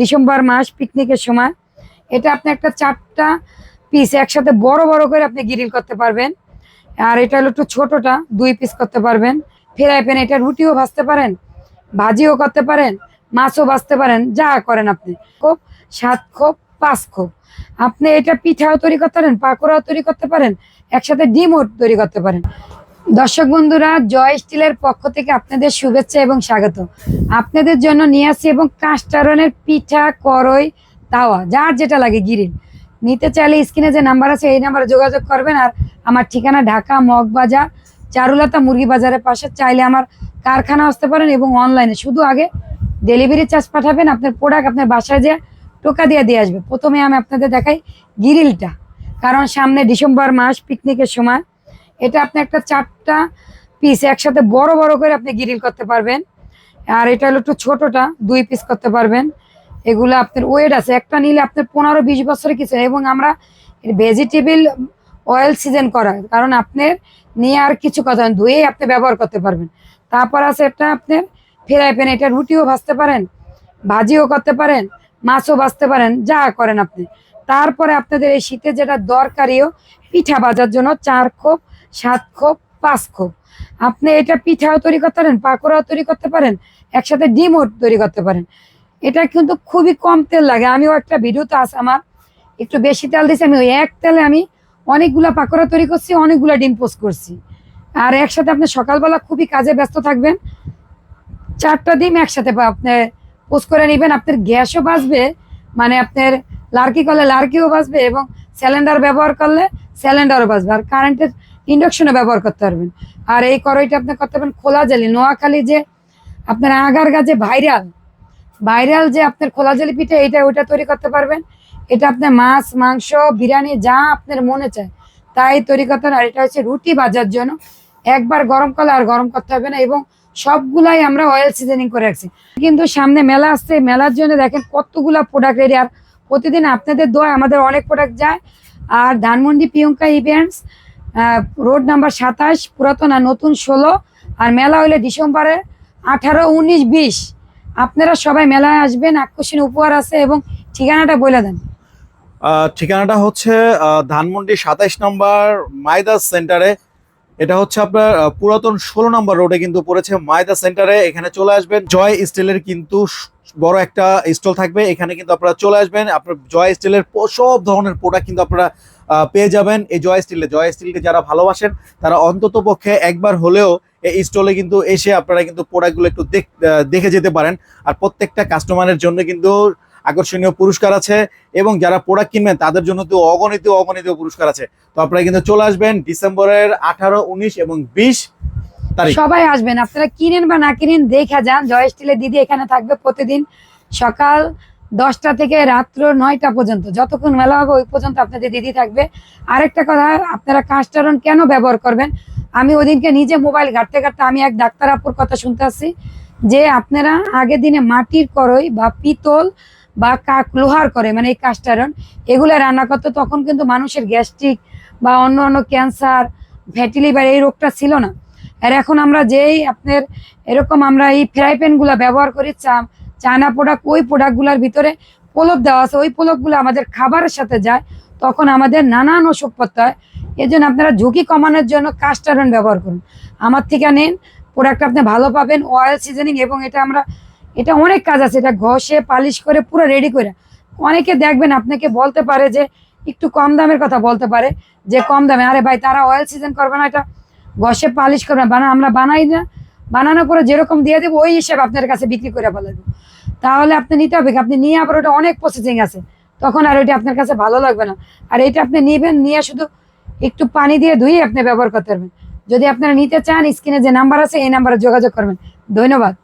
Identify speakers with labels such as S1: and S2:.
S1: December মাস পিকনিকের সময়। এটা আপনি একটা চারটা পিস একসাথে বড় বড় করে আপনি গ্রিল করতে পারবেন। আর এটা হলো একটু ছোটটা, দুই পিস করতে পারবেন। ফ্রাই প্যান এটা রুটিও ভাজতে পারেন, ভাজিও করতে পারেন, মাছও ভাজতে পারেন, যা করেন আপনি। খুব সাত খোপ পাঁচ খোপ আপনি এটা পিঠাও তৈরি করতে পারেন, পাকোড়াও তৈরি করতে পারেন, একসাথে ডিমও তৈরি করতে পারেন। দর্শক বন্ধুরা, জয় স্টিলের পক্ষ থেকে আপনাদের শুভেচ্ছা এবং স্বাগত। আপনাদের জন্য নিয়ে আসি এবং কাস্টারনের পিঠা করই তাওয়া, যার যেটা লাগে গিরিল। নিতে চাইলে স্ক্রিনে যে নাম্বার আছে, এই নাম্বারে যোগাযোগ করবেন। আর আমার ঠিকানা ঢাকা মগবাজার, চারুলতা মুরগি বাজারের পাশে। চাইলে আমার কারখানা আসতে পারেন এবং অনলাইনে। শুধু আগে ডেলিভারি চার্জ পাঠাবেন, আপনার প্রোডাক্ট আপনার বাসায় যে টোকা দিয়ে দিয়ে আসবে। প্রথমে আমি আপনাদের দেখাই গিরিলটা। কারণ সামনে ডিসেম্বর মাস পিকনিকের সময়। এটা আপনি একটা চারটা পিস একসাথে বড় বড় করে আপনি গ্রিল করতে পারবেন। আর এটা হলো একটু ছোটটা, দুই পিস করতে পারবেন। এগুলো আপনার ওয়েট আছে। একটা নিলে আপনার পনেরো বিশ বছরের কিছু। এবং আমরা ভেজিটেবল অয়েল সিজন করা কারণ আপনার নিয়ে আর কিছু কথা ধুয়ে আপনি ব্যবহার করতে পারবেন। তারপর আছে একটা আপনার ফ্রাই প্যান এটা রুটিও ভাজতে পারেন, ভাজিও করতে পারেন, মাছও ভাজতে পারেন, যা করেন আপনি। তারপরে আপনাদের এই শীতে যেটা দরকারিও পিঠা ভাজার জন্য চার খোপ সাত খোপ, পাঁচ খোপ। আপনি এটা পিঠাও তৈরি করতে পারেন, পাকোড়াও তৈরি করতে পারেন, একসাথে ডিমও তৈরি করতে পারেন। এটা কিন্তু খুবই কম তেল লাগে। আমিও একটা ভিডিওতে আছে আমার, একটু বেশি তেল দিয়েছি, আমি ওই এক তেলে আমি অনেকগুলা পাকোড়া তৈরি করছি, অনেকগুলা ডিম পোস্ট করছি। আর একসাথে আপনি সকালবেলা খুবই কাজে ব্যস্ত থাকবেন। চারটা ডিম একসাথে আপনি পোস্ট করে নেবেন। আপনার গ্যাসও বাঁচবে মানে আপনার লার্কি করলে লার্কিও বাঁচবে এবং সিলিন্ডার ব্যবহার করলে সিলিন্ডারও বাঁচবে আর কারেন্টের ইন্ডাকশনও ব্যবহার করতে পারবেন। আর এই কড়াইটা আপনি করতে পারবেন খোলা জালি নোয়াখালী যে আপনার আগার গাছে ভাইরাল ভাইরাল যে আপনার খোলা জালি পিঠে এটা ওইটা তৈরি করতে পারবেন। এটা আপনার মাছ, মাংস, বিরিয়ানি, যা আপনার মনে চায়, তাই তৈরি করতে। আর এটা হচ্ছে রুটি ভাজার জন্য। একবার গরম করলে আর গরম করতে হবে না এবং সবগুলাই আমরা অয়েল সিজনিং করে রাখছি। কিন্তু সামনে মেলা আসছে মেলার জন্য দেখেন কতগুলা প্রোডাক্ট রেডি আর প্রতিদিন আপনাদের দোয়া আমাদের অনেক প্রোডাক্ট যায়। আর Dhanmondi, Priyanka events road number সাতাশ, পুরাতন আর নতুন ষোলো, আর মেলা হইলে ডিসেম্বরের আঠারো, উনিশ, বিশ। আপনারা সবাই মেলায় আসবেন, আকর্ষণীয় উপহার আছে এবং ঠিকানাটা বলে দেন।
S2: ঠিকানাটা হচ্ছে ধানমন্ডি সাতাইশ নম্বর মাইদাস সেন্টারে। এটা হচ্ছে আপনার পুরাতন ষোলো নম্বর রোডে কিন্তু পড়েছে মায়দা সেন্টারে। এখানে চলে আসবেন, জয় স্টিলের কিন্তু বড় একটা স্টল থাকবে। এখানে কিন্তু আপনারা চলে আসবেন, আপনার জয় স্টিলের সব ধরনের প্রোডাক্ট কিন্তু আপনারা পেয়ে যাবেন এই জয় স্টিলে। জয় স্টিলকে যারা ভালোবাসেন, তারা অন্তত পক্ষে একবার হলেও এই স্টলে কিন্তু এসে আপনারা কিন্তু প্রোডাক্টগুলো একটু দেখ- যেতে পারেন। আর প্রত্যেকটা কাস্টমারের জন্য কিন্তু আকর্ষণীয় পুরস্কার আছে এবং যারা প্রোডাক্ট কিনবেন, তাদের জন্য তো অগণিত অগণিত পুরস্কার আছে। তো আপনারা কিন্তু চলে আসবেন ডিসেম্বরের আঠারো, উনিশ এবং বিশ
S1: সবাই আসবেন। আপনারা কিনেন বা না কিনেন, দেখে যান। জয় স্টিলের দিদি এখানে থাকবে প্রতিদিন সকাল দশটা থেকে রাত্র নয়টা পর্যন্ত, যতক্ষণ মেলা হবে ওই পর্যন্ত আপনাদের দিদি থাকবে। আরেকটা কথা, আপনারা কাস্টারন কেন ব্যবহার করবেন? আমি ওদিনকে নিজে মোবাইল ঘাটতে ঘাটতে আমি এক ডাক্তার আপুর কথা শুনতে আসছি, যে আপনারা আগের দিনে মাটির করই বা পিতল বা কাক লোহার করে মানে এই কাস্টারন এগুলো রান্না করতে, তখন কিন্তু মানুষের গ্যাস্ট্রিক বা অন্য অন্য ক্যান্সার ফ্যাটি লিভার এই রোগটা ছিল না। আর এখন আমরা যেই আপনার, এরকম আমরা এই ফ্রাই প্যানগুলো ব্যবহার করি, চা চায়না প্রোডাক্ট ওই প্রোডাক্টগুলোর ভিতরে পলক দেওয়া আছে। ওই পলকগুলো আমাদের খাবারের সাথে যায়, তখন আমাদের নানান অসুখ পড়তে হয়। এই জন্য আপনারা ঝুঁকি কমানোর জন্য কাস্টারন ব্যবহার করুন। আমার থেকে নিন প্রোডাক্ট আপনি ভালো পাবেন অয়েল সিজনিং এবং এটা আমরা, এটা অনেক কাজ আছে। এটা ঘষে, পালিশ করে, পুরো রেডি করে। অনেকে দেখবেন আপনাকে বলতে পারে যে, একটু কম দামের কথা বলতে পারে, যে কম দামে। আরে ভাই, তারা অয়েল সিজন করবে না, এটা ঘষে, পালিশ করবে না। বানা, আমরা বানাই না। বানানোর করে যেরকম দিয়ে দেবো, ওই হিসেবে আপনার কাছে বিক্রি করে ফেলাবো তাহলে আপনি নিতে হবে? আপনি নিয়ে আবার ওটা অনেক প্রসেসিং আছে। তখন আর ওইটা আপনার কাছে ভালো লাগবে না। আর এটা আপনি নিবেন, নিয়ে শুধু একটু পানি দিয়ে ধুয়ে আপনি ব্যবহার করতে পারবেন। যদি আপনারা নিতে চান, স্ক্রিনে যে নাম্বার আছে, এই নাম্বারে যোগাযোগ করবেন। ধন্যবাদ।